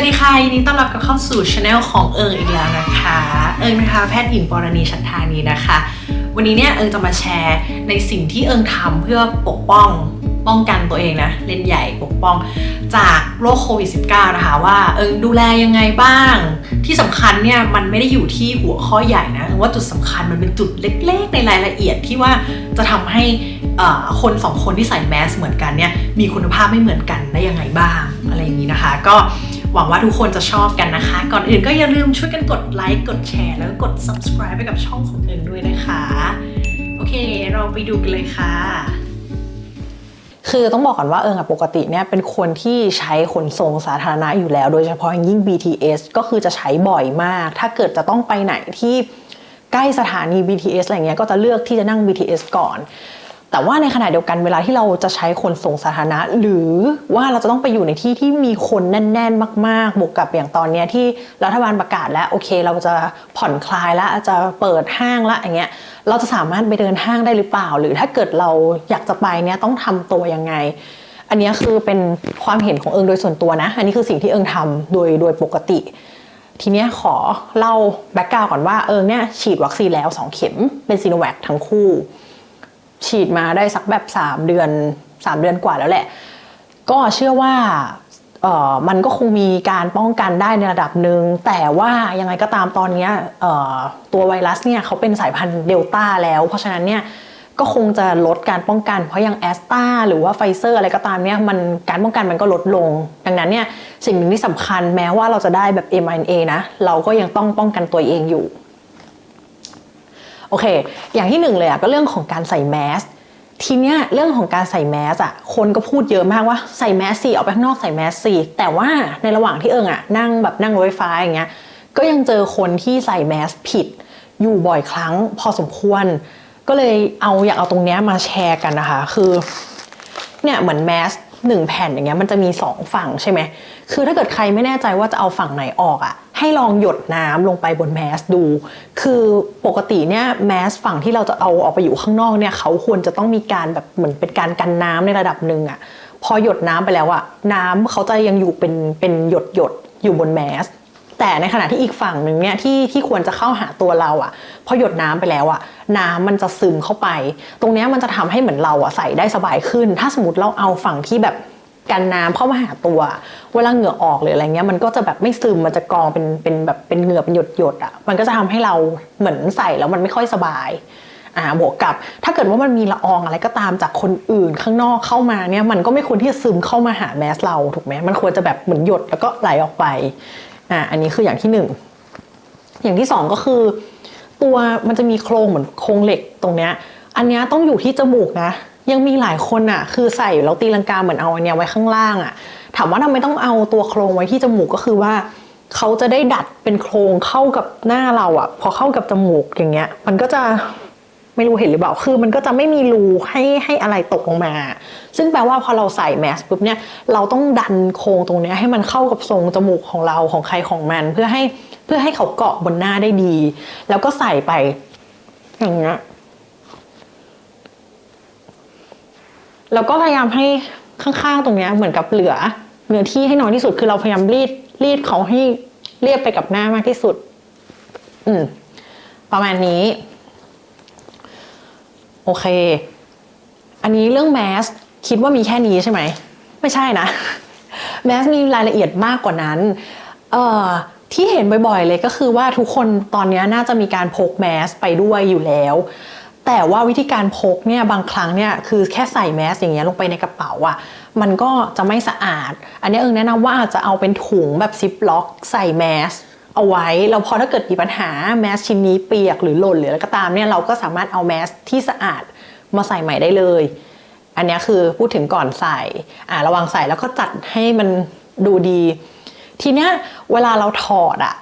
วัสดีค่ะยินดีต้อนรับกับเข้าสู่ช anel ของเอิงอีกแล้วนะคะ เอิงนะคะแพทย์หญิงปรณีชันทานีนะคะ วันนี้เนี่ยเอิงจะมาแชร์ในสิ่งที่เอิงทำเพื่อปกป้องป้องกันตัวเองนะเล่นใหญ่ปกป้องจากโรคโควิด -19 นะคะว่าเอิงดูแลยังไงบ้าง ที่สำคัญเนี่ยมันไม่ได้อยู่ที่หัวข้อใหญ่นะว่าจุดสำคัญมันเป็นจุดเล็กๆ ในรายละเอียดที่ว่าจะทำให้คนสองคนที่ใส่แมสเหมือนกันเนี่ยมีคุณภาพไม่เหมือนกันได้ยังไงบ้างอะไรอย่างนี้นะคะ ก็ หวังว่าทุกคนจะชอบกันนะคะ ก่อนอื่นก็อย่าลืมช่วยกันกดไลค์กดแชร์แล้วก็กด subscribe ไปกับช่องของเอิงด้วยนะคะ โอเค เราไปดูกันเลยค่ะ คือต้องบอกก่อนว่าเอิงอะปกติเนี่ยเป็นคนที่ใช้ขนส่งสาธารณะอยู่แล้ว โดยเฉพาะอย่างยิ่ง BTS ก็คือจะใช้บ่อยมาก ถ้าเกิดจะต้องไปไหนที่ใกล้สถานี BTS อะไรเงี้ยก็จะเลือกที่จะนั่ง BTS ก่อน แต่ว่าในขณะเดียวกันเวลาที่เราจะใช้ขนส่งสาธารณะ หรือว่าเราจะต้องไปอยู่ในที่ที่มีคนแน่น ๆ มากๆบวกกับอย่างตอนนี้ที่รัฐบาลประกาศแล้วโอเค เราจะผ่อนคลายแล้วจะเปิดห้างแล้วอย่างเงี้ยเราจะสามารถไปเดินห้างได้หรือเปล่า หรือถ้าเกิดเราอยากจะไปเนี่ยต้องทำตัวยังไง อันนี้คือเป็นความเห็นของเอิงโดยส่วนตัวนะ อันนี้คือสิ่งที่เอิงทำโดยโดยปกติ ทีเนี้ยขอเล่าแบ็กกราวก่อนว่าเอิงเนี่ยฉีดวัคซีนแล้ว 2 เข็มเป็นซีโนแวคทั้งคู่ ฉีดมาได้สักแบบ 3 เดือน 3 เดือนกว่าแล้วแหละ ก็เชื่อว่าเอ่อมันก็คงมีการป้องกันได้ในระดับหนึ่งแต่ว่ายังไงก็ตามตอนนี้เอ่อตัวไวรัสเนี่ยเขาเป็นสายพันธุ์เดลต้าแล้ว เพราะฉะนั้นเนี่ยก็คงจะลดการป้องกันเพราะอย่างแอสตาหรือว่าไฟเซอร์อะไรก็ตามเนี่ยมันการป้องกันมันก็ลดลง ดังนั้นเนี่ยสิ่งหนึ่งที่สำคัญแม้ว่าเราจะได้แบบ mRNA นะ เราก็ยังต้องป้องกันตัวเองอยู่ โอเค อย่างที่หนึ่งเลยอะก็เรื่องของการใส่แมสทีเนี้ยเรื่องของการใส่แมสอะคนก็พูดเยอะมากว่าใส่แมสสิออกไปข้างนอกใส่แมสสิแต่ว่าในระหว่างที่เอิงอะนั่งแบบนั่งรถไฟฟ้าอย่างเงี้ยก็ยังเจอคนที่ใส่แมสผิด อยู่บ่อยครั้งพอสมควร ก็เลยเอาอยากเอาตรงเนี้ยมาแชร์กันนะคะ คือเนี่ยเหมือนแมสหนึ่งแผ่นอย่างเงี้ยมันจะมีสองฝั่งใช่ไหม คือถ้าเกิดใครไม่แน่ใจว่าจะเอาฝั่งไหนออกอะ่ะ ให้ลองหยดน้ำลงไปบนแมสดู คือปกติเนี่ยแมสฝั่งที่เราจะเอาออกไปอยู่ข้างนอกเนี่ยเขาควรจะต้องมีการแบบเหมือนเป็นการกันน้ำในระดับหนึ่งอะ่ะพอหยดน้ำไปแล้วอะ่ะน้ำเขาจะยังอยู่เป็นเป็นหยดหยดอยู่บนแมสแต่ในขณะที่อีกฝั่งหนึ่งเนี่ยที่ที่ควรจะเข้าหาตัวเราอะ่ะพอหยดน้ำไปแล้วอะ่ะน้ำมันจะซึมเข้าไป ตรงนี้มันจะทำให้เหมือนเราอะ่ะใส่ได้สบายขึ้น ถ้าสมมติเราเอาฝั่งที่แบบ กันน้ำเข้ามาหาตัว เวลาเหงื่อออกหรืออะไรเงี้ยมันก็จะแบบไม่ซึมมันจะกองเป็นเป็นแบบเป็นเหงื่อเป็นหยดหยดๆอะมันก็จะทำให้เราเหมือนใส่แล้วมันไม่ค่อยสบายอ่าบวกกับ ถ้าเกิดว่ามันมีละอองอะไรก็ตามจากคนอื่นข้างนอกเข้ามาเนี่ยมันก็ไม่ควรที่จะซึมเข้ามาหาแมสเราถูกไหมมันควรจะแบบเหมือนหยดแล้วก็ไหลออกไปอ่าอันนี้คืออย่างที่หนึ่งอย่างที่สองก็คือ ตัวมันจะมีโครงเหมือนโครงเหล็กตรงเนี้ยอันนี้ต้องอยู่ที่จมูกนะ ยังมีหลายคนอะคือใส่แล้วตีลังกาเหมือนเอาอันเนี้ยไว้ข้างล่างอะถามว่าทำไมต้องเอาตัวโครงไว้ที่จมูกก็คือว่าเขาจะได้ดัดเป็นโครงเข้ากับหน้าเราอะพอเข้ากับจมูกอย่างเงี้ย มันก็จะไม่รู้เห็นหรือเปล่า คือมันก็จะไม่มีรูให้ให้อะไรตกลงมา ซึ่งแปลว่าพอเราใส่แมสปุ๊บเนี่ย เราต้องดันโครงตรงเนี้ยให้มันเข้ากับทรงจมูกของเราของใครของมัน เพื่อให้เพื่อให้เขาเกาะบนหน้าได้ดี แล้วก็ใส่ไปอย่างเงี้ย แล้วก็พยายามให้ข้างๆตรงเนี้ยเหมือนกับเหลือเนื้อที่ให้น้อยที่สุดคือเราพยายามรีดรีดเขาให้เรียบไปกับหน้ามากที่สุด อืม ประมาณนี้ โอเค อันนี้เรื่องแมสคิดว่ามีแค่นี้ใช่ไหม ไม่ใช่นะ แมสมีรายละเอียดมากกว่านั้น เอ่อที่เห็นบ่อยๆเลยก็คือว่าทุกคนตอนนี้น่าจะมีการพกแมสไปด้วยอยู่แล้ว แต่ว่าวิธีการพกเนี่ยบางครั้งเนี่ยคือแค่ใส่แมสอย่างเงี้ยลงไปในกระเป๋าอะ่ะมันก็จะไม่สะอาด อันนี้เอิงแนะนำว่าจะเอาเป็นถุงแบบซิปล็อก ใส่แมสเอาไว้ แล้วพอถ้าเกิดมีปัญหาแมสชิ้นนี้เปียกหรือหล่นหรืออะไรก็ตามเนี่ยเราก็สามารถเอาแมสที่สะอาดมาใส่ใหม่ได้เลย อันนี้คือพูดถึงก่อนใส่อ่าระวังใส่แล้วก็จัดให้มันดูดี ทีเนี้ยเวลาเราถอดอะ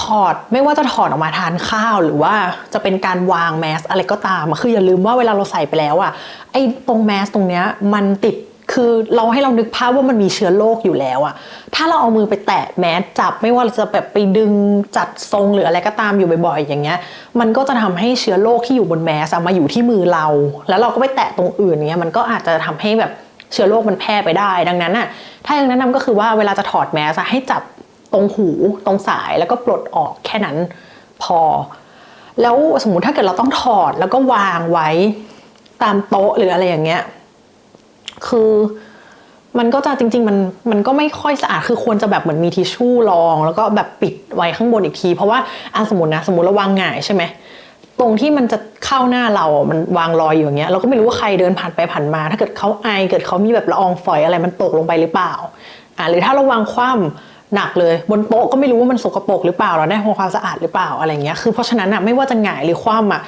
ถอดไม่ว่าจะถอดออกมาทานข้าวหรือว่าจะเป็นการวางแมสอะไรก็ตามคืออย่าลืมว่าเวลาเราใส่ไปแล้วอะไอ้ตรงแมสตรงเนี้ยมันติดคือเราให้เรานึกภาพว่ามันมีเชื้อโรคอยู่แล้วอะถ้าเราเอามือไปแตะแมสจับ ไม่ว่าเราจะแบบไปดึงจัดทรงหรืออะไรก็ตามอยู่บ่อยๆ อย่างเงี้ย มันก็จะทำให้เชื้อโรคที่อยู่บนแมสมาอยู่ที่มือเรา แล้วเราก็ไปแตะตรงอื่นเงี้ยมันก็อาจจะทำให้แบบเชื้อโรคมันแพร่ไปได้ ดังนั้นน่ะถ้าอย่างแนะนำก็คือว่าเวลาจะถอดแมสอะให้จับ รงหูตรงสายแล้วก็ปลดออกแค่นั้นพอ แล้วสมมติถ้าเกิดเราต้องถอดแล้วก็วางไว้ตามโต๊ะหรืออะไรอย่างเงี้ยคือมันก็จะจริง ๆ มันมันก็ไม่ค่อยสะอาดคือควรจะแบบเหมือนมีทิชชู่รอง แล้วก็แบบปิดไว้ข้างบนอีกที เพราะว่าอะสมมตินะสมมติเราวางหงายใช่ไหมตรงที่มันจะเข้าหน้าเรา มันวางรอยอยู่อย่างเงี้ย เราก็ไม่รู้ว่าใครเดินผ่านไปผ่านมา ถ้าเกิดเขาไอ เกิดเขามีแบบละอองฝอยอะไรมันตกลงไปหรือเปล่า อะหรือถ้าเราวางคว่ำ หนักเลยบนโต๊ะก็ไม่รู้ว่ามันสกปรกหรือเปล่าเราได้ทำความสะอาดหรือเปล่าอะไรเงี้ยคือเพราะฉะนั้นอะไม่ว่าจะหงายหรือคว่ำอะ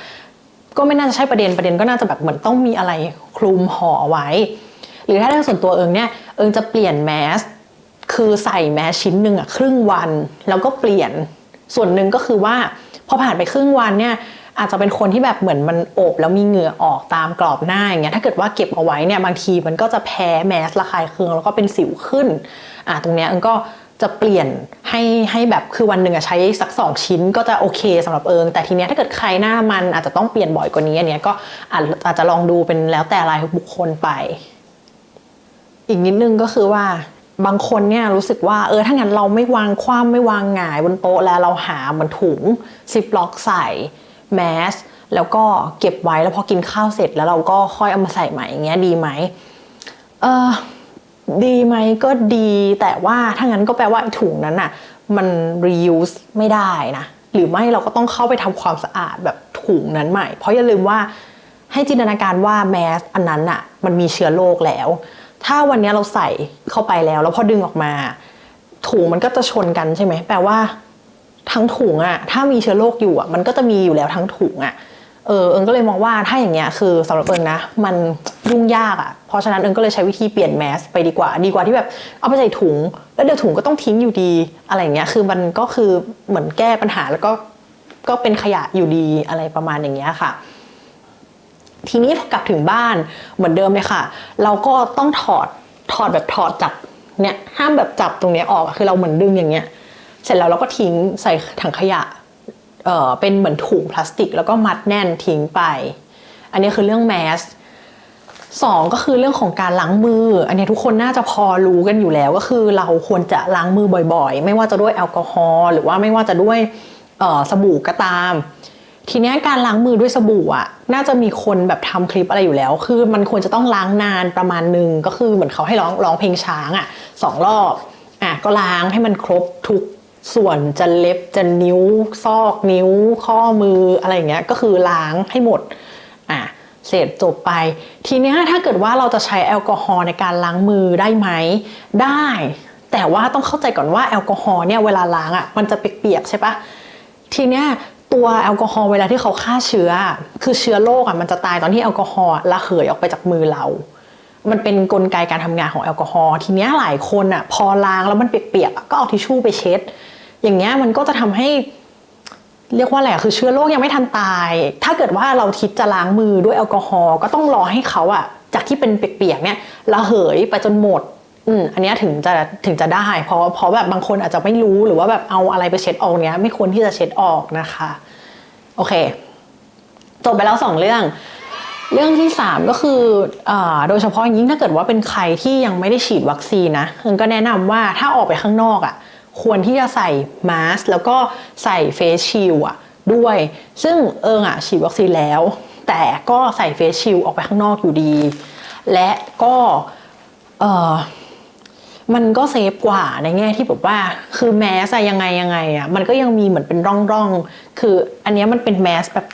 ก็ไม่น่าจะใช่ประเด็นประเด็นก็น่าจะแบบเหมือนต้องมีอะไรคลุมห่อไว้ หรือถ้าเรื่องส่วนตัวเอิงเนี่ยเอิงจะเปลี่ยนแมสคือใส่แมสชิ้นหนึ่งอะครึ่งวัน แล้วก็เปลี่ยนส่วนหนึ่งก็คือว่าพอผ่านไปครึ่งวันเนี่ยอาจจะเป็นคนที่แบบเหมือนมันโอบแล้วมีเหงื่อออกตามกรอบหน้าอย่างเงี้ยถ้าเกิดว่าเก็บเอาไว้เนี่ยบางทีมันก็จะแพ้แมสระคายเคืองแล้วก็เป็นสิวขึ้นอะตรงเนี้ยเอิงก็ จะเปลี่ยนให้ให้แบบคือวันหนึ่งอะใช้สักสองชิ้นก็จะโอเคสำหรับเอิง แต่ทีเนี้ยถ้าเกิดใครหน้ามันอาจจะต้องเปลี่ยนบ่อยกว่านี้อันเนี้ยก็อาจอาจจะลองดูเป็นแล้วแต่รายบุคคลไป อีกนิดนึงก็คือว่าบางคนเนี่ยรู้สึกว่าเออถ้างั้นเราไม่วางคว่ำไม่วางหงายบนโต๊ะแล้วเราหาเหมือนถุงซิปล็อกใส่แมสแล้วก็เก็บไว้แล้วพอกินข้าวเสร็จแล้วเราก็ค่อยเอามาใส่ใหม่อย่างเงี้ยดีไหมเออ ดีไหมก็ดีแต่ว่าถ้างั้นก็แปลว่าถุงนั้นน่ะมัน reuse ไม่ได้นะ หรือไม่เราก็ต้องเข้าไปทำความสะอาดแบบถุงนั้นใหม่ เพราะอย่าลืมว่าให้จินตนาการว่าแมสอันนั้นน่ะมันมีเชื้อโรคแล้ว ถ้าวันนี้เราใส่เข้าไปแล้ว แล้วพอดึงออกมา ถุงมันก็จะชนกันใช่ไหมแปลว่า ทั้งถุงอะถ้ามีเชื้อโรคอยู่อะมันก็จะมีอยู่แล้วทั้งถุงอะ เออเอิงก็เลยมองว่าถ้าอย่างเงี้ยคือสำหรับเอิงนะ มันยุ่งยากอะเพราะฉะนั้นเอิงก็เลยใช้วิธีเปลี่ยนแมสไปดีกว่าดีกว่าที่แบบเอาไปใส่ถุง แล้วเดี๋ยวถุงก็ต้องทิ้งอยู่ดีอะไรอย่างเงี้ยคือมันก็คือเหมือนแก้ปัญหาแล้วก็ก็เป็นขยะอยู่ดีอะไรประมาณอย่างเงี้ยค่ะ ทีนี้พอกลับถึงบ้านเหมือนเดิมเลยค่ะ เราก็ต้องถอดถอดแบบถอดจากเนี่ยห้ามแบบจับตรงเนี้ยออกคือเราเหมือนดึงอย่างเงี้ย เสร็จแล้วเราก็ทิ้งใส่ถังขยะ เออเป็นเหมือนถุงพลาสติก แล้วก็มัดแน่นทิ้งไป อันนี้คือเรื่องแมสสองก็คือเรื่องของการล้างมือ อันนี้ทุกคนน่าจะพอรู้กันอยู่แล้วก็คือเราควรจะล้างมือบ่อยๆ ไม่ว่าจะด้วยแอลกอฮอล์หรือว่าไม่ว่าจะด้วยสบู่ก็ตาม ทีนี้การล้างมือด้วยสบู่อะน่าจะมีคนแบบทำคลิปอะไรอยู่แล้ว คือมันควรจะต้องล้างนานประมาณหนึ่งก็คือเหมือนเขาให้ร้องร้องเพลงช้างอะสองรอบอะก็ล้างให้มันครบทุก ส่วนจะเล็บจะนิ้วซอกนิ้วข้อมืออะไรเงี้ยก็คือล้างให้หมดอะเสร็จจบไป ทีเนี้ยถ้าเกิดว่าเราจะใช้แอลกอฮอล์ในการล้างมือได้ไหมได้ แต่ว่าต้องเข้าใจก่อนว่าแอลกอฮอล์เนี่ยเวลาล้างอะมันจะเปียกๆใช่ปะทีเนี้ยตัวแอลกอฮอล์เวลาที่เขาฆ่าเชื้อ คือเชื้อโรคอะมันจะตายตอนที่แอลกอฮอล์ระเหยออกไปจากมือเรา มันเป็นนกลไกการทำงานของแอลกอฮอล์ทีเนี้ยหลายคนอะพอล้างแล้วมันเปียกๆก็เอาทิชชู่ไปเช็ด อย่างเงี้ยมันก็จะทำให้ เรียกว่าอะไรอะคือเชื้อโรคยังไม่ทันตาย ถ้าเกิดว่าเราคิดจะล้างมือด้วยแอลกอฮอล์ก็ต้องรอให้เขาอะจากที่เป็นเปียกๆเนี่ยระเหยไปจนหมดอืมอันนี้ถึงจะถึงจะได้ เพราะเพราะแบบบางคนอาจจะไม่รู้หรือว่าแบบเอาอะไรไปเช็ดออกเนี้ยไม่ควรที่จะเช็ดออกนะคะ โอเคจบไปแล้วสองเรื่อง เรื่องที่สามก็คืออาโดยเฉพาะยิ่งถ้าเกิดว่าเป็นใครที่ยังไม่ได้ฉีดวัคซีนนะก็แนะนำว่าถ้าออกไปข้างนอกอะ่ะ ควรที่จะใส่มาสก์แล้วก็ใส่เฟสชิลอะด้วย ซึ่งเอิงอะฉีดวัคซีนแล้ว แต่ก็ใส่เฟสชิลออกไปข้างนอกอยู่ดี และก็เออมันก็เซฟกว่าในแง่ที่แบบว่า คือแมสอะยังไงยังไงอะมันก็ยังมีเหมือนเป็นร่องร่องคืออันนี้มันเป็นแมสแบบ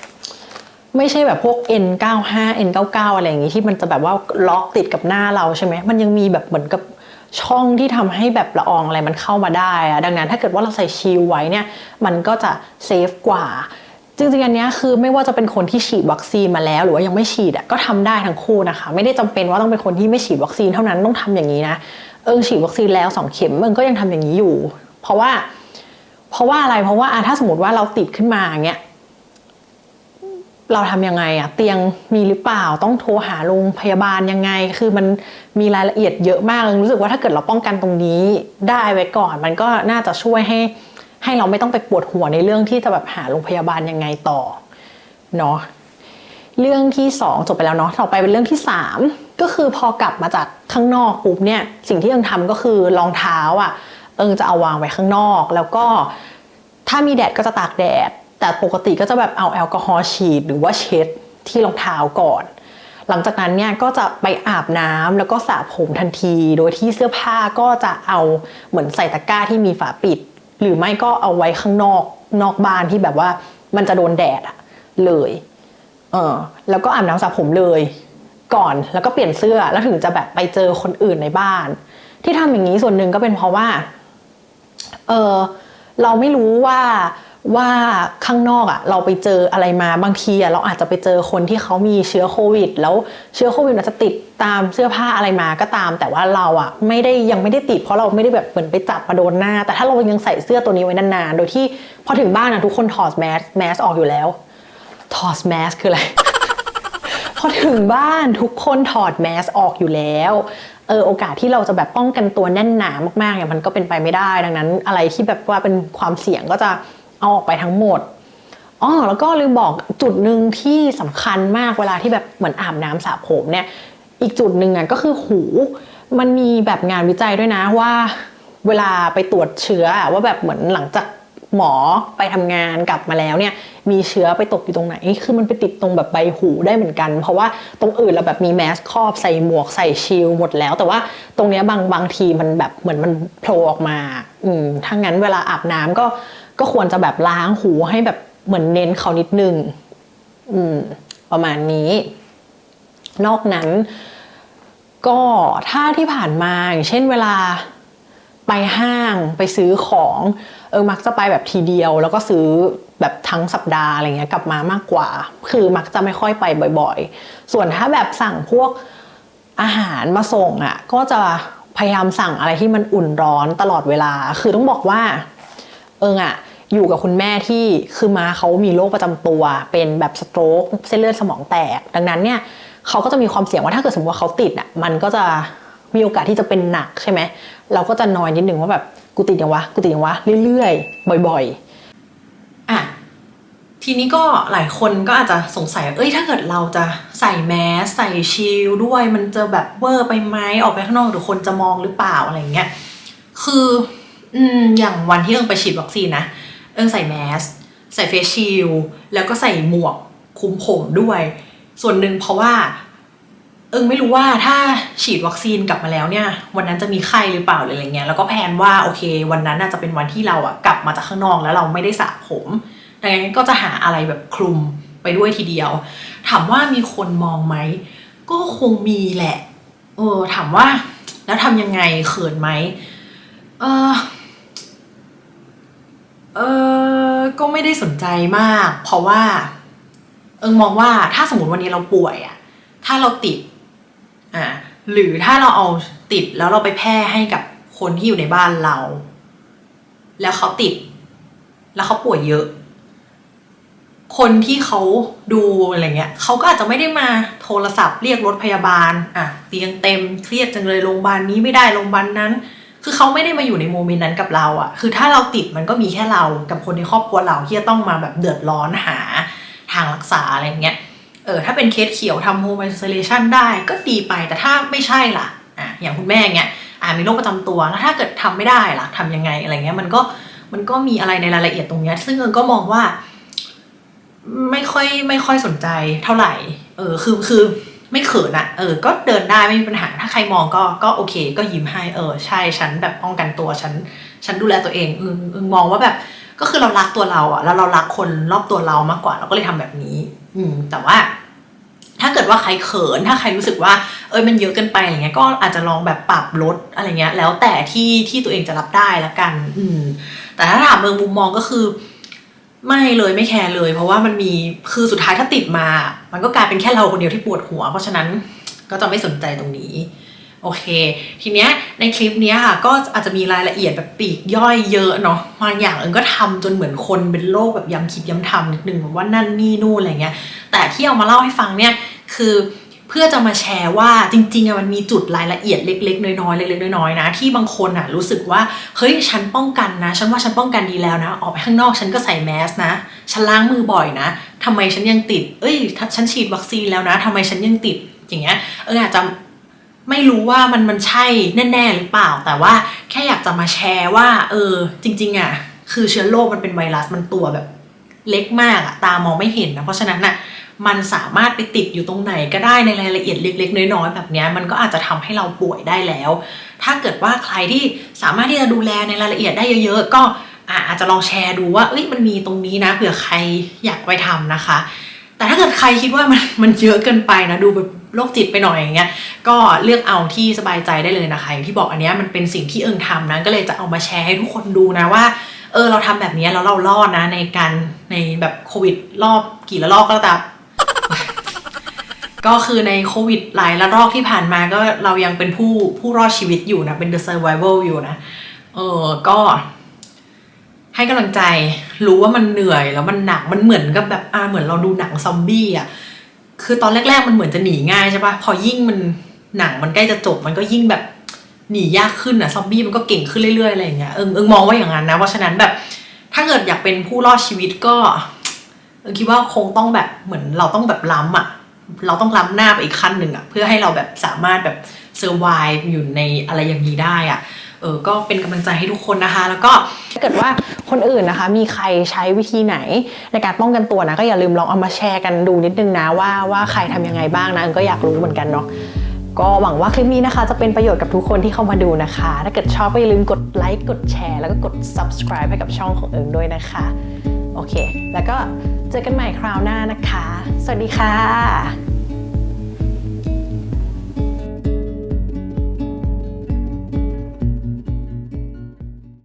ไม่ใช่แบบพวก N95 N99 อะไรอย่างงี้ที่มันจะแบบว่าล็อกติดกับหน้าเราใช่ไหมมันยังมีแบบเหมือนกับ ช่องที่ทำให้แบบละอองอะไรมันเข้ามาได้อะดังนั้นถ้าเกิดว่าเราใส่ชิลไว้เนี่ยมันก็จะเซฟกว่าจริงๆอันนี้คือไม่ว่าจะเป็นคนที่ฉีดวัคซีนมาแล้ว หรือว่ายังไม่ฉีดอะก็ทำได้ทั้งคู่นะคะ ไม่ได้จำเป็นว่าต้องเป็นคนที่ไม่ฉีดวัคซีนเท่านั้นต้องทำอย่างนี้นะ เอิงฉีดวัคซีนแล้วสองเข็มเอิงก็ยังทำอย่างนี้อยู่ เพราะว่า เพราะว่าอะไรเพราะว่าถ้าสมมติว่าเราติดขึ้นมาอย่างเงี้ย เราทำยังไงอะเตียงมีหรือเปล่าต้องโทรหาโรงพยาบาลยังไง คือมันมีรายละเอียดเยอะมากรู้สึกว่าถ้าเกิดเราป้องกันตรงนี้ได้ไว้ก่อน มันก็น่าจะช่วยให้ให้เราไม่ต้องไปปวดหัวในเรื่องที่จะแบบหาโรงพยาบาลยังไงต่อเนาะเรื่องที่สองจบไปแล้วเนาะต่อไปเป็นเรื่องที่สามก็คือพอกลับมาจากข้างนอกปุ๊บเนี่ยสิ่งที่เอิงทำก็คือรองเท้าอะ เอิงจะเอาวางไว้ข้างนอก แล้วก็ถ้ามีแดดก็จะตากแดด แต่ปกติก็จะแบบเอาแอลกอฮอล์ฉีดหรือว่าเช็ดที่รองเท้าก่อน หลังจากนั้นเนี่ยก็จะไปอาบน้ำแล้วก็สระผมทันที โดยที่เสื้อผ้าก็จะเอาเหมือนใส่ตะกร้าที่มีฝาปิด หรือไม่ก็เอาไว้ข้างนอกนอกบ้านที่แบบว่ามันจะโดนแดดเลย เออแล้วก็อาบน้ำสระผมเลย ก่อนแล้วก็เปลี่ยนเสื้อแล้วถึงจะแบบไปเจอคนอื่นในบ้าน ที่ทำอย่างนี้ส่วนหนึ่งก็เป็นเพราะว่า เออเราไม่รู้ว่า ว่าข้างนอกอะ่ะเราไปเจออะไรมาบางทีอะเราอาจจะไปเจอคนที่เขามีเชื้อโควิด แล้วเชื้อโควิดอาจจะติดตามเสื้อผ้าอะไรมาก็ตาม แต่ว่าเราอะ่ะไม่ได้ยังไม่ได้ติดเพราะเราไม่ได้แบบเหมือนไปจับมาโดนหน้า แต่ถ้าเรายังใส่เสื้อตัวนี้ไว้นานๆโดยที่พอถึงบ้านอะทุกคนถอดแมสแมสออกอยู่แล้ว ถอดแมสคืออะไรพอถึงบ้านทุกคนถอดแมสออกอยู่แล้วเออโอกาสที่เราจะแบบป้องกันตัวแน่นหนามากๆเนี่ยมันก็เป็นไปไม่ได้ดังนั้น อะไรที่แบบว่าเป็นความเสี่ยงก็จะ เอาออกไปทั้งหมดอ๋อแล้วก็ลืมบอกจุดหนึ่งที่สำคัญมากเวลาที่แบบเหมือนอาบน้ำสระผมเนี่ย อีกจุดหนึ่งอะก็คือหู มันมีแบบงานวิจัยด้วยนะว่า เวลาไปตรวจเชื้อว่าแบบเหมือนหลังจาก หมอไปทำงานกลับมาแล้วเนี่ยมีเชื้อไปตกอยู่ตรงไหน คือมันไปติดตรงแบบใบหูได้เหมือนกัน เพราะว่าตรงอื่นเราแบบมีแมสครอบใส่หมวกใส่ชิลหมดแล้ว แต่ว่าตรงเนี้ยบางบางทีมันแบบเหมือนมันโผล่ออกมา อืมถ้างั้นเวลาอาบน้ำก็ก็ควรจะแบบล้างหูให้แบบเหมือนเน้นเขานิดนึง อืม ประมาณนี้ นอกนั้น ก็ถ้าที่ผ่านมาอย่างเช่นเวลา ไปห้างไปซื้อของเออมักจะไปแบบทีเดียว แล้วก็ซื้อแบบทั้งสัปดาห์อะไรเงี้ยกลับมามากกว่า คือมักจะไม่ค่อยไปบ่อยๆ ส่วนถ้าแบบสั่งพวกอาหารมาส่งอะ่ะก็จะพยายามสั่งอะไรที่มันอุ่นร้อนตลอดเวลา คือต้องบอกว่า เอิงอะอยู่กับคุณแม่ที่คือมาเขามีโรคประจำตัว เป็นแบบสโตรกเส้นเลือดสมองแตก ดังนั้นเนี่ยเขาก็จะมีความเสี่ยงว่าถ้าเกิดสมมติว่าเขาติดอะมันก็จะมีโอกาสที่จะเป็นหนักใช่ไหม เราก็จะนอยนิดนึงว่าแบบกูติดยังวะกูติดยังวะเรื่อยๆ บ่อยๆอะทีนี้ก็หลายคนก็อาจจะสงสัย เอ้ย ถ้าเกิดเราจะใส่แมสใส่ชิลด้วย มันจะแบบเวอร์ไปไหมออกไปข้างนอกเดี๋ยวคนจะมองหรือเปล่าอะไรเงี้ย คืออืมอย่างวันที่เอิงไปฉีดวัคซีนนะ เอิงใส่แมส ใส่เฟสชิลด์แล้วก็ใส่หมวกคุมผมด้วย ส่วนหนึ่งเพราะว่า เอิงไม่รู้ว่าถ้าฉีดวัคซีนกลับมาแล้วเนี่ย วันนั้นจะมีไข้หรือเปล่าหรืออะไรเงี้ยแล้วก็แพนว่าโอเค วันนั้นน่าจะเป็นวันที่เราอะกลับมาจากข้างนอกแล้วเราไม่ได้สระผมดังนั้นก็จะหาอะไรแบบคลุมไปด้วยทีเดียว ถามว่ามีคนมองไหมก็คงมีแหละเออถามว่า แล้วทำยังไงเขินไหมเออเออก็ไม่ได้สนใจมาก เพราะว่า เอิงมองว่าถ้าสมมติวันนี้เราป่วยอะถ้าเราติด อ่าหรือถ้าเราเอาติดแล้วเราไปแพร่ให้กับคนที่อยู่ในบ้านเรา แล้วเขาติด แล้วเขาป่วยเยอะ คนที่เขาดูอะไรเงี้ยเขาก็อาจจะไม่ได้มาโทรศัพท์เรียกรถพยาบาลอะเตียงเต็มเครียดจังเลยโรงพยาบาลนี้ไม่ได้โรงพยาบาลนั้น คือเขาไม่ได้มาอยู่ในโมเมนต์นั้นกับเราอะ คือถ้าเราติดมันก็มีแค่เรากับคนในครอบครัวเราที่จะต้องมาแบบเดือดร้อนหาทางรักษาอะไรเงี้ย เออถ้าเป็นเคสเขียวทำโฮมไอโซเลชันได้ก็ดีไปแต่ถ้าไม่ใช่ล่ะอะอย่างคุณแม่เงี้ยอ่ามีโรคประจำตัวแล้วถ้าเกิดทำไม่ได้ล่ะทำยังไงอะไรเงี้ยมันก็มันก็มีอะไรในรายละเอียดตรงเนี้ยซึ่งเอิงก็มองว่า ไม่ค่อยไม่ค่อยสนใจเท่าไหร่ เออคือคือไม่เขินอะเออ ก็เดินได้ไม่มีปัญหาถ้าใครมองก็ก็โอเค ก็ยิ้มให้เออ ใช่ฉันแบบป้องกันตัวฉัน ฉันดูแลตัวเองออเออมองว่าแบบ ก็คือเรารักตัวเราอะแล้วเรารักคนรอบตัวเรามากกว่า เราก็เลยทำแบบนี้ อืม แต่ว่า ถ้าเกิดว่าใครเขิน ถ้าใครรู้สึกว่า เอ้ยมันเยอะเกินไปอะไรเงี้ย ก็อาจจะลองแบบปรับลดอะไรเงี้ย แล้วแต่ที่ที่ตัวเองจะรับได้ละกัน อืม แต่ถ้าถามเมืองมุมมองก็คือ ไม่เลยไม่แคร์เลย เพราะว่ามันมีคือสุดท้ายถ้าติดมา มันก็กลายเป็นแค่เราคนเดียวที่ปวดหัว เพราะฉะนั้นก็จะไม่สนใจตรงนี้ โอเค ทีเนี้ยในคลิปเนี้ยค่ะก็อาจจะมีรายละเอียดแบบปีกย่อยเยอะเนาะบางอย่างเอิงก็ทำจนเหมือนคนเป็นโรคแบบย้ำคิดย้ำทำนิดนึงแบบว่านั่นนี่นู่นอะไรเงี้ย แต่ที่เอามาเล่าให้ฟังเนี่ยคือเพื่อจะมาแชร์ว่าจริงๆอะมันมีจุดรายละเอียดเล็ก ๆ น้อยๆเล็กๆน้อยๆนะที่บางคนอะรู้สึกว่าเฮ้ยฉันป้องกันนะ ฉันว่าฉันป้องกันดีแล้วนะ ออกไปข้างนอกฉันก็ใส่แมสนะฉันล้างมือบ่อยนะทำไมฉันยังติด เอ้ย ฉันฉีดวัคซีนแล้วนะทำไมฉันยังติดอย่างเงี้ยเอออาจจะ ไม่รู้ว่ามันมันใช่แน่ๆหรือเปล่า แต่ว่าแค่อยากจะมาแชร์ว่า เออ จริง ๆ อะ คือเชื้อโรคมันเป็นไวรัสมันตัวแบบ เล็กมากอะตามองไม่เห็นนะเพราะฉะนั้นน่ะมันสามารถไปติดอยู่ตรงไหนก็ได้ในรายละเอียดเล็ก ๆ น้อยๆแบบนี้มันก็อาจจะทำให้เราป่วยได้แล้ว ถ้าเกิดว่าใครที่สามารถที่จะดูแลในรายละเอียดได้เยอะ ๆ ก็อาจจะลองแชร์ดูว่าเอ้ยมันมีตรงนี้นะเผื่อใครอยากไปทำนะคะ แต่ถ้าเกิดใครคิดว่ามันมันเยอะเกินไปนะดูแบบ โรคจิตไปหน่อยอย่างเงี้ยก็เลือกเอาที่สบายใจได้เลยนะคะอย่างที่บอกอันเนี้ยมันเป็นสิ่งที่เอิงทำนะก็เลยจะเอามาแชร์ให้ทุกคนดูนะว่าเออเราทำแบบนี้แล้วเรารอดนะในการในแบบโควิดรอบกี่ละรอบก็แตามก็คือในโควิดหลายระลอกที่ผ่านมาก็เรายังเป็นผู้ผู้รอดชีวิตอยู่นะเป็น the survival อยู่นะเออก็ให้กำลังใจรู้ว่ามันเหนื่อยแล้วมันหนักมันเหมือนกับแบบอ่าเหมือนเราดูหนังซอมบี้อะ คือตอนแรก ๆ มันเหมือนจะหนีง่ายใช่ปะพอยิ่งมันหนังมันใกล้จะจบมันก็ยิ่งแบบหนียากขึ้นอะซอมบี้มันก็เก่งขึ้นเรื่อยๆอะไรอย่างเงี้ยเอิงเอิงมองว่าอย่างนั้นนะเพราะฉะนั้นแบบ ถ้าเกิดอยากเป็นผู้รอดชีวิตก็เออคิดว่าคงต้องแบบเหมือนเราต้องแบบล้ำอะเราต้องล้ำหน้าไปอีกขั้นหนึ่งอะเพื่อให้เราแบบสามารถแบบเซอร์ไวอยู่ในอะไรอย่างนี้ได้อะ เออก็เป็นกำลังใจให้ทุกคนนะคะ แล้วก็ถ้าเกิดว่าคนอื่นนะคะ มีใครใช้วิธีไหน ในการป้องกันตัวนะ ก็อย่าลืมลองเอามาแชร์กันดูนิดนึงนะว่าว่าใครทำยังไงบ้างนะเอิงก็อยากรู้เหมือนกันเนาะก็หวังว่าคลิปนี้นะคะ จะเป็นประโยชน์กับทุกคนที่เข้ามาดูนะคะ ถ้าเกิดชอบก็อย่าลืมกดไลค์กดแชร์แล้วก็กด subscribe ให้กับช่องของเอิงด้วยนะคะ โอเค แล้วก็เจอกันใหม่คราวหน้านะคะ สวัสดีค่ะ